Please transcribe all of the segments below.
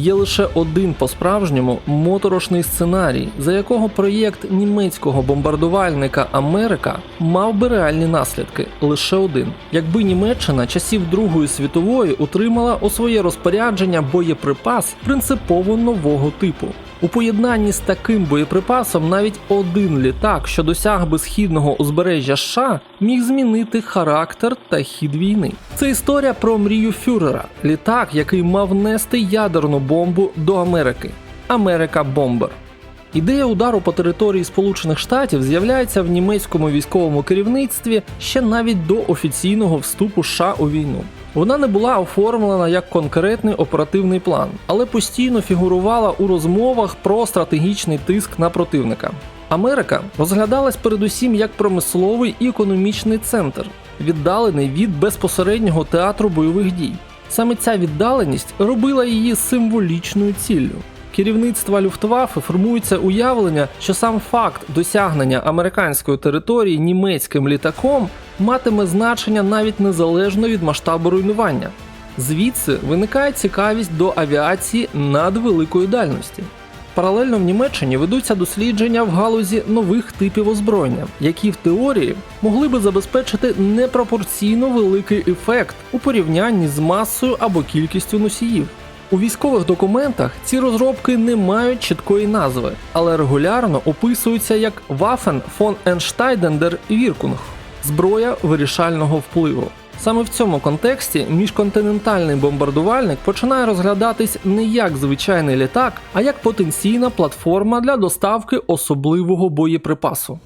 Є лише один по-справжньому моторошний сценарій, за якого проєкт німецького бомбардувальника Америка мав би реальні наслідки. Лише один. Якби Німеччина часів Другої світової утримала у своє розпорядження боєприпас принципово нового типу. У поєднанні з таким боєприпасом навіть один літак, що досяг би східного узбережжя США, міг змінити характер та хід війни. Це історія про мрію Фюрера, літак, який мав нести ядерну бомбу до Америки. Америка Бомбер. Ідея удару по території Сполучених Штатів з'являється в німецькому військовому керівництві ще навіть до офіційного вступу США у війну. Вона не була оформлена як конкретний оперативний план, але постійно фігурувала у розмовах про стратегічний тиск на противника. Америка розглядалась передусім як промисловий і економічний центр, віддалений від безпосереднього театру бойових дій. Саме ця віддаленість робила її символічною ціллю. Керівництва Люфтваффе формується уявлення, що сам факт досягнення американської території німецьким літаком матиме значення навіть незалежно від масштабу руйнування. Звідси виникає цікавість до авіації надвеликої дальності. Паралельно в Німеччині ведуться дослідження в галузі нових типів озброєння, які в теорії могли би забезпечити непропорційно великий ефект у порівнянні з масою або кількістю носіїв. У військових документах ці розробки не мають чіткої назви, але регулярно описуються як Waffen von Entscheidender Wirkung – зброя вирішального впливу. Саме в цьому контексті міжконтинентальний бомбардувальник починає розглядатись не як звичайний літак, а як потенційна платформа для доставки особливого боєприпасу.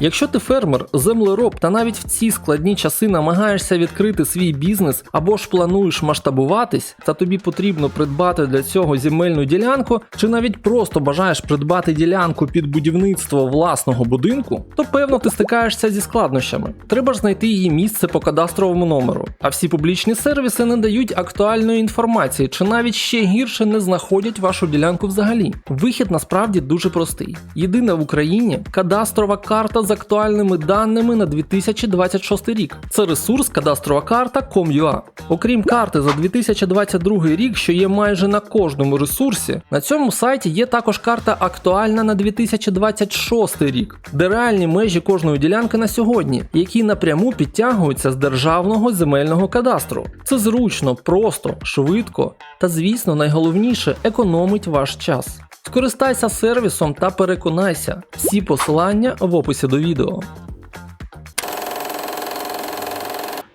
Якщо ти фермер, землероб та навіть в ці складні часи намагаєшся відкрити свій бізнес або ж плануєш масштабуватись, та тобі потрібно придбати для цього земельну ділянку, чи навіть просто бажаєш придбати ділянку під будівництво власного будинку, то певно ти стикаєшся зі складнощами. Треба ж знайти її місце по кадастровому номеру. А всі публічні сервіси не дають актуальної інформації, чи навіть ще гірше не знаходять вашу ділянку взагалі. Вихід насправді дуже простий. Єдине в Україні кадастрова карта з актуальними даними на 2026 рік. Це ресурс кадастрова карта Com.ua. Окрім карти за 2022 рік, що є майже на кожному ресурсі, на цьому сайті є також карта актуальна на 2026 рік, де реальні межі кожної ділянки на сьогодні, які напряму підтягуються з державного земельного кадастру. Це зручно, просто, швидко та, звісно, найголовніше економить ваш час. Скористайся сервісом та переконайся. Всі посилання в описі до відео.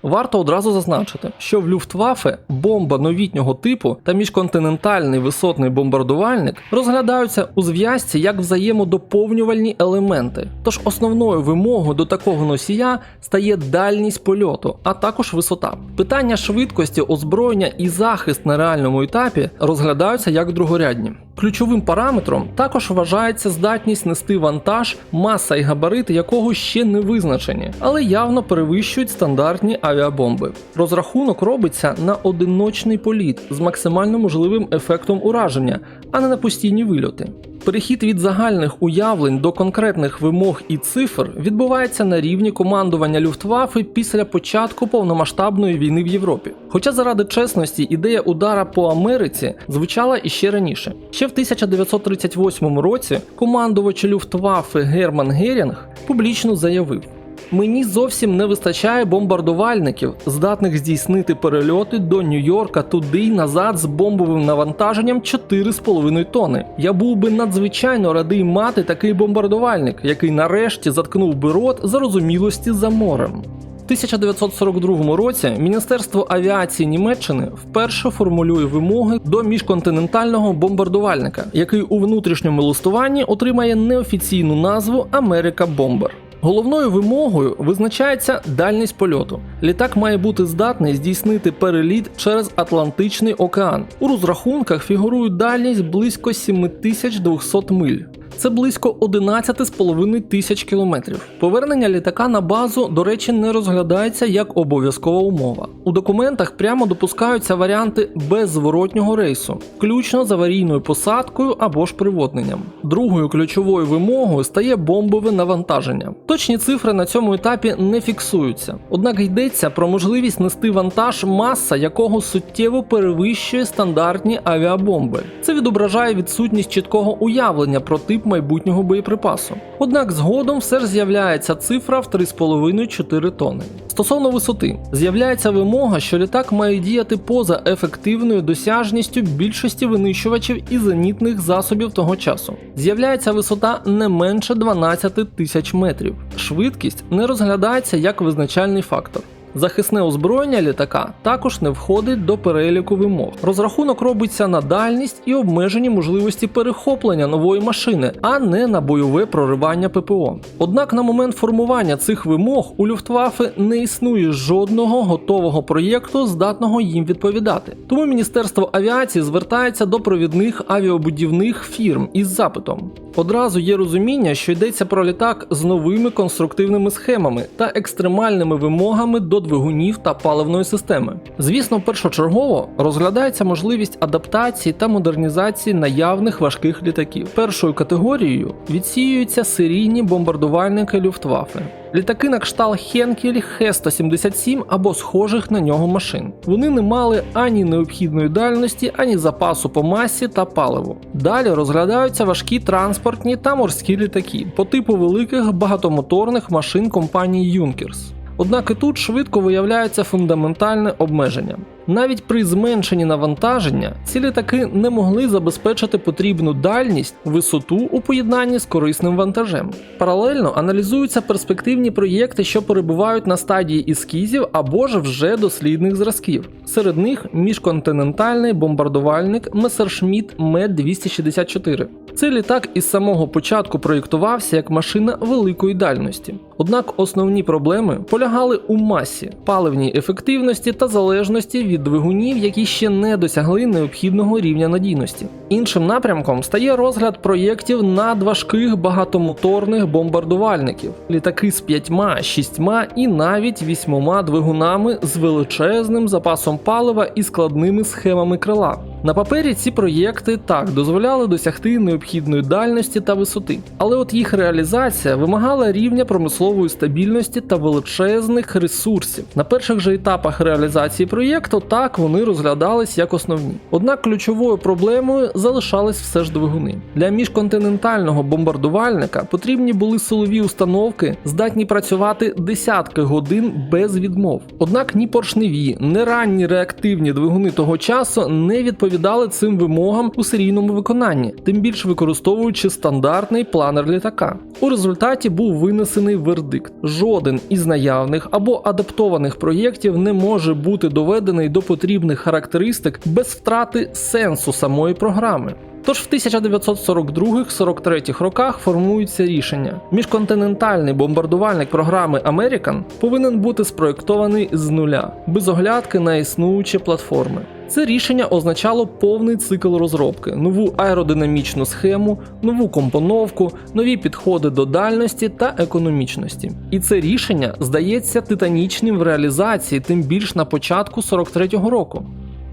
Варто одразу зазначити, що в Люфтваффе бомба новітнього типу та міжконтинентальний висотний бомбардувальник розглядаються у зв'язці як взаємодоповнювальні елементи. Тож основною вимогою до такого носія стає дальність польоту, а також висота. Питання швидкості озброєння і захист на реальному етапі розглядаються як другорядні. Ключовим параметром також вважається здатність нести вантаж, маса і габарити якого ще не визначені, але явно перевищують стандартні авіабомби. Розрахунок робиться на одиночний політ з максимально можливим ефектом ураження, а не на постійні вильоти. Перехід від загальних уявлень до конкретних вимог і цифр відбувається на рівні командування Люфтваффе після початку повномасштабної війни в Європі. Хоча заради чесності ідея удара по Америці звучала іще раніше. Ще в 1938 році командувач Люфтваффе Герман Герінг публічно заявив. Мені зовсім не вистачає бомбардувальників, здатних здійснити перельоти до Нью-Йорка туди й назад з бомбовим навантаженням 4,5 тонни. Я був би надзвичайно радий мати такий бомбардувальник, який нарешті заткнув би рот зарозумілості за морем. В 1942 році Міністерство авіації Німеччини вперше формулює вимоги до міжконтинентального бомбардувальника, який у внутрішньому листуванні отримає неофіційну назву Америка Бомбер. Головною вимогою визначається дальність польоту. Літак має бути здатний здійснити переліт через Атлантичний океан. У розрахунках фігурує дальність близько 7200 миль. Це близько 11,5 тисяч кілометрів. Повернення літака на базу, до речі, не розглядається як обов'язкова умова. У документах прямо допускаються варіанти без зворотнього рейсу, включно з аварійною посадкою або ж приводненням. Другою ключовою вимогою стає бомбове навантаження. Точні цифри на цьому етапі не фіксуються, однак йдеться про можливість нести вантаж, маса якого суттєво перевищує стандартні авіабомби. Це відображає відсутність чіткого уявлення про тип майбутнього боєприпасу. Однак згодом все ж з'являється цифра в 3,5-4 тонни. Стосовно висоти, з'являється вимога, що літак має діяти поза ефективною досяжністю більшості винищувачів і зенітних засобів того часу. З'являється висота не менше 12 тисяч метрів. Швидкість не розглядається як визначальний фактор. Захисне озброєння літака також не входить до переліку вимог. Розрахунок робиться на дальність і обмежені можливості перехоплення нової машини, а не на бойове проривання ППО. Однак на момент формування цих вимог у Люфтваффе не існує жодного готового проєкту, здатного їм відповідати. Тому Міністерство авіації звертається до провідних авіабудівних фірм із запитом. Одразу є розуміння, що йдеться про літак з новими конструктивними схемами та екстремальними вимогами до двигунів та паливної системи. Звісно, першочергово розглядається можливість адаптації та модернізації наявних важких літаків. Першою категорією відсіюються серійні бомбардувальники Люфтваффе. Літаки на кшталт Хенкель, Х-177 або схожих на нього машин. Вони не мали ані необхідної дальності, ані запасу по масі та паливу. Далі розглядаються важкі транспортні та морські літаки по типу великих багатомоторних машин компанії Юнкерс. Однак і тут швидко виявляється фундаментальне обмеження. Навіть при зменшенні навантаження ці літаки не могли забезпечити потрібну дальність, висоту у поєднанні з корисним вантажем. Паралельно аналізуються перспективні проєкти, що перебувають на стадії ескізів або ж вже дослідних зразків. Серед них міжконтинентальний бомбардувальник Messerschmitt Me-264. Цей літак із самого початку проєктувався як машина великої дальності. Однак основні проблеми полягали у масі, паливній ефективності та залежності від двигунів, які ще не досягли необхідного рівня надійності. Іншим напрямком стає розгляд проєктів надважких багатомоторних бомбардувальників, літаки з п'ятьма, шістьма і навіть вісьмома двигунами з величезним запасом палива і складними схемами крила. На папері ці проєкти так дозволяли досягти необхідної дальності та висоти, але от їх реалізація вимагала рівня промислової стабільності та величезних ресурсів. На перших же етапах реалізації проєкту так вони розглядались як основні. Однак ключовою проблемою залишались все ж двигуни. Для міжконтинентального бомбардувальника потрібні були силові установки, здатні працювати десятки годин без відмов. Однак ні поршневі, ні ранні реактивні двигуни того часу не відповідали цим вимогам у серійному виконанні, тим більше використовуючи стандартний планер літака. У результаті був винесений вердикт: жоден із наявних або адаптованих проєктів не може бути доведений до потрібних характеристик без втрати сенсу самої програми. Тож в 1942-43 роках формується рішення: міжконтинентальний бомбардувальник програми American повинен бути спроєктований з нуля, без оглядки на існуючі платформи. Це рішення означало повний цикл розробки, нову аеродинамічну схему, нову компоновку, нові підходи до дальності та економічності. І це рішення здається титанічним в реалізації, тим більш на початку 43-го року.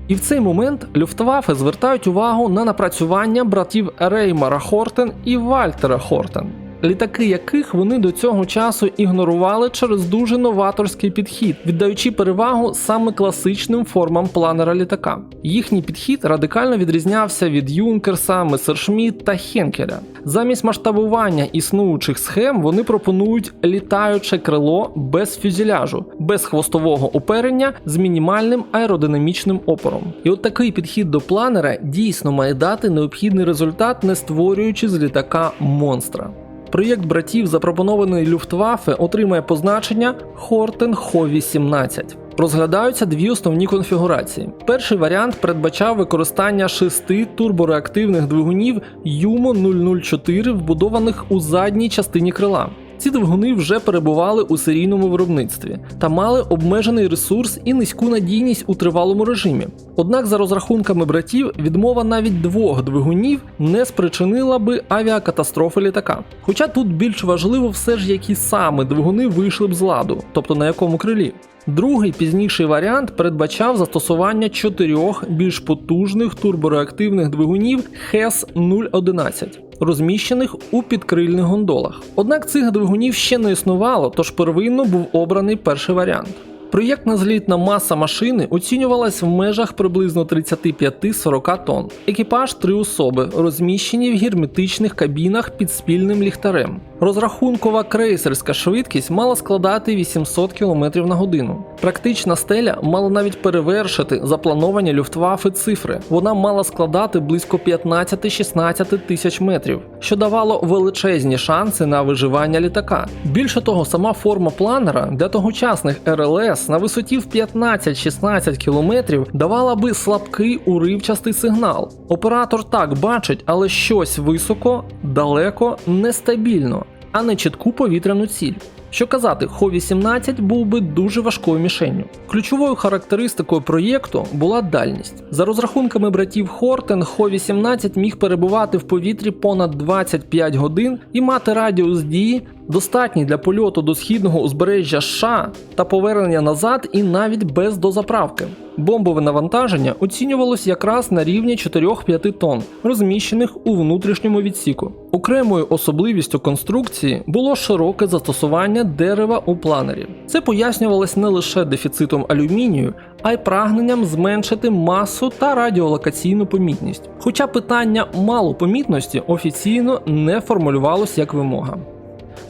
І в цей момент Люфтваффе звертають увагу на напрацювання братів Реймара Хортен і Вальтера Хортен, літаки яких вони до цього часу ігнорували через дуже новаторський підхід, віддаючи перевагу саме класичним формам планера літака. Їхній підхід радикально відрізнявся від Юнкерса, Месершмітт та Хенкеля. Замість масштабування існуючих схем вони пропонують літаюче крило без фюзеляжу, без хвостового оперення з мінімальним аеродинамічним опором. І от такий підхід до планера дійсно має дати необхідний результат, не створюючи з літака монстра. Проєкт братів, запропонований Люфтваффе, отримає позначення Хортен Хо 18. Розглядаються дві основні конфігурації. Перший варіант передбачав використання шести турбореактивних двигунів Юмо 004, вбудованих у задній частині крила. Ці двигуни вже перебували у серійному виробництві та мали обмежений ресурс і низьку надійність у тривалому режимі. Однак, за розрахунками братів, відмова навіть двох двигунів не спричинила би авіакатастрофи літака. Хоча тут більш важливо все ж, які саме двигуни вийшли б з ладу, тобто на якому крилі. Другий пізніший варіант передбачав застосування чотирьох більш потужних турбореактивних двигунів HES 011, розміщених у підкрильних гондолах. Однак цих двигунів ще не існувало, тож первинно був обраний перший варіант. Проєктна злітна маса машини оцінювалась в межах приблизно 35-40 тонн. Екіпаж три особи, розміщені в герметичних кабінах під спільним ліхтарем. Розрахункова крейсерська швидкість мала складати 800 км на годину. Практична стеля мала навіть перевершити заплановані люфтваффе цифри. Вона мала складати близько 15-16 тисяч метрів, що давало величезні шанси на виживання літака. Більше того, сама форма планера для тогочасних РЛС на висоті в 15-16 км давала би слабкий уривчастий сигнал. Оператор так бачить, але щось високо, далеко, нестабільно, а не чітку повітряну ціль. Що казати, Хо-18 був би дуже важкою мішенню. Ключовою характеристикою проєкту була дальність. За розрахунками братів Хортен, Хо-18 міг перебувати в повітрі понад 25 годин і мати радіус дії достатній для польоту до східного узбережжя США та повернення назад і навіть без дозаправки. Бомбове навантаження оцінювалось якраз на рівні 4-5 тонн, розміщених у внутрішньому відсіку. Окремою особливістю конструкції було широке застосування дерева у планері. Це пояснювалось не лише дефіцитом алюмінію, а й прагненням зменшити масу та радіолокаційну помітність. Хоча питання малопомітності офіційно не формулювалось як вимога.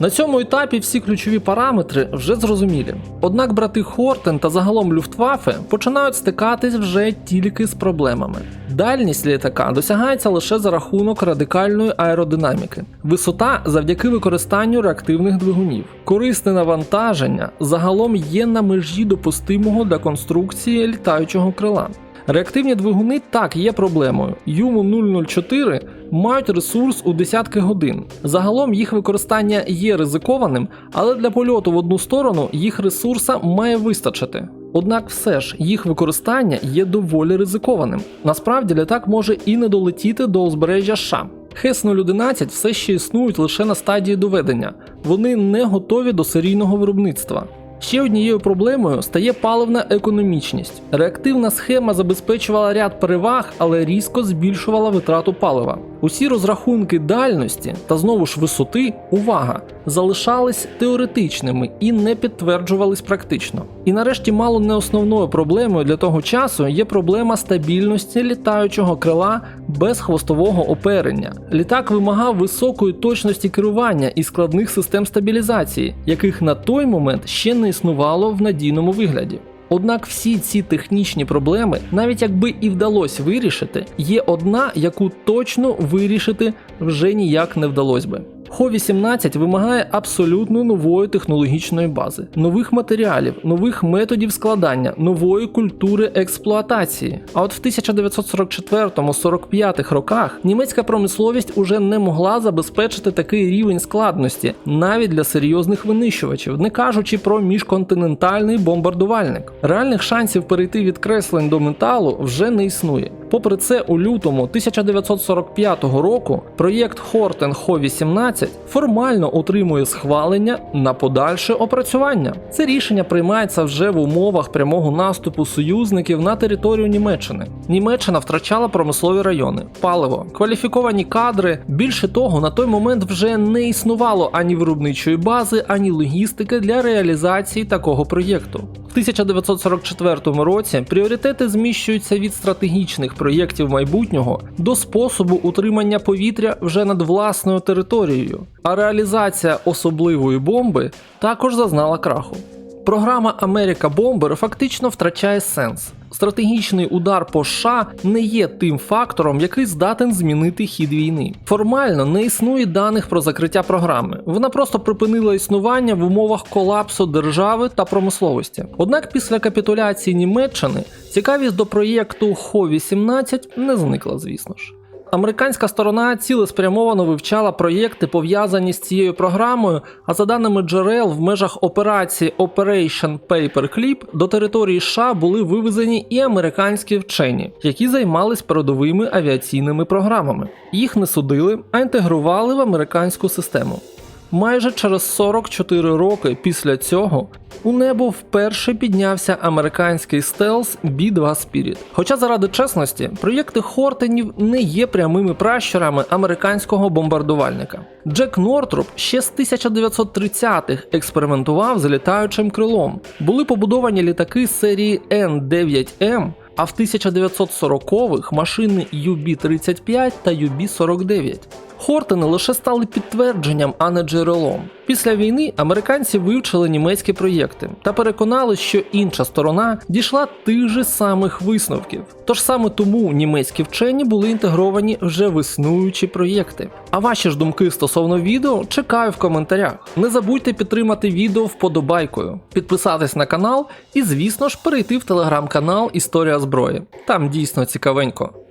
На цьому етапі всі ключові параметри вже зрозумілі. Однак брати Хортен та загалом Люфтваффе починають стикатись вже тільки з проблемами. Дальність літака досягається лише за рахунок радикальної аеродинаміки, висота завдяки використанню реактивних двигунів. Корисне навантаження загалом є на межі допустимого для конструкції літаючого крила. Реактивні двигуни так є проблемою. Юму 004 мають ресурс у десятки годин. Загалом їх використання є ризикованим, але для польоту в одну сторону їх ресурса має вистачити. Однак все ж їх використання є доволі ризикованим. Насправді літак може і не долетіти до узбережжя США. ХЕС-011 все ще існують лише на стадії доведення, вони не готові до серійного виробництва. Ще однією проблемою стає паливна економічність. Реактивна схема забезпечувала ряд переваг, але різко збільшувала витрату палива. Усі розрахунки дальності та знову ж висоти, увага, залишались теоретичними і не підтверджувались практично. І нарешті мало не основною проблемою для того часу є проблема стабільності літаючого крила без хвостового оперення. Літак вимагав високої точності керування і складних систем стабілізації, яких на той момент ще не існувало в надійному вигляді. Однак всі ці технічні проблеми, навіть якби і вдалося вирішити, є одна, яку точно вирішити вже ніяк не вдалося би. Хо-18 вимагає абсолютно нової технологічної бази, нових матеріалів, нових методів складання, нової культури експлуатації. А от в 1944-45 роках німецька промисловість уже не могла забезпечити такий рівень складності навіть для серйозних винищувачів, не кажучи про міжконтинентальний бомбардувальник. Реальних шансів перейти від креслень до металу вже не існує. Попри це, у лютому 1945 року проєкт Хортен Хо-18 формально отримує схвалення на подальше опрацювання. Це рішення приймається вже в умовах прямого наступу союзників на територію Німеччини. Німеччина втрачала промислові райони, паливо, кваліфіковані кадри. Більше того, на той момент вже не існувало ані виробничої бази, ані логістики для реалізації такого проєкту. В 1944 році пріоритети зміщуються від стратегічних проєктів майбутнього до способу утримання повітря вже над власною територією, а реалізація особливої бомби також зазнала краху. Програма Америка Бомбер фактично втрачає сенс. Стратегічний удар по США не є тим фактором, який здатен змінити хід війни. Формально не існує даних про закриття програми. Вона просто припинила існування в умовах колапсу держави та промисловості. Однак після капітуляції Німеччини цікавість до проєкту Хо-18 не зникла, звісно ж. Американська сторона цілеспрямовано вивчала проєкти, пов'язані з цією програмою. А за даними джерел, в межах операції Operation Paperclip до території США були вивезені і американські вчені, які займались передовими авіаційними програмами. Їх не судили, а інтегрували в американську систему. Майже через 44 роки після цього у небо вперше піднявся американський стелс B-2 Spirit. Хоча заради чесності, проєкти Хортенів не є прямими пращурами американського бомбардувальника. Джек Нортруп ще з 1930-х експериментував з літаючим крилом. Були побудовані літаки серії N9M, а в 1940-х машини UB-35 та UB-49. Хортени лише стали підтвердженням, а не джерелом. Після війни американці вивчили німецькі проєкти та переконали, що інша сторона дійшла тих же самих висновків. Тож саме тому німецькі вчені були інтегровані вже в існуючі проєкти. А ваші ж думки стосовно відео чекаю в коментарях. Не забудьте підтримати відео вподобайкою, підписатись на канал і, звісно ж, перейти в телеграм-канал Історія зброї. Там дійсно цікавенько.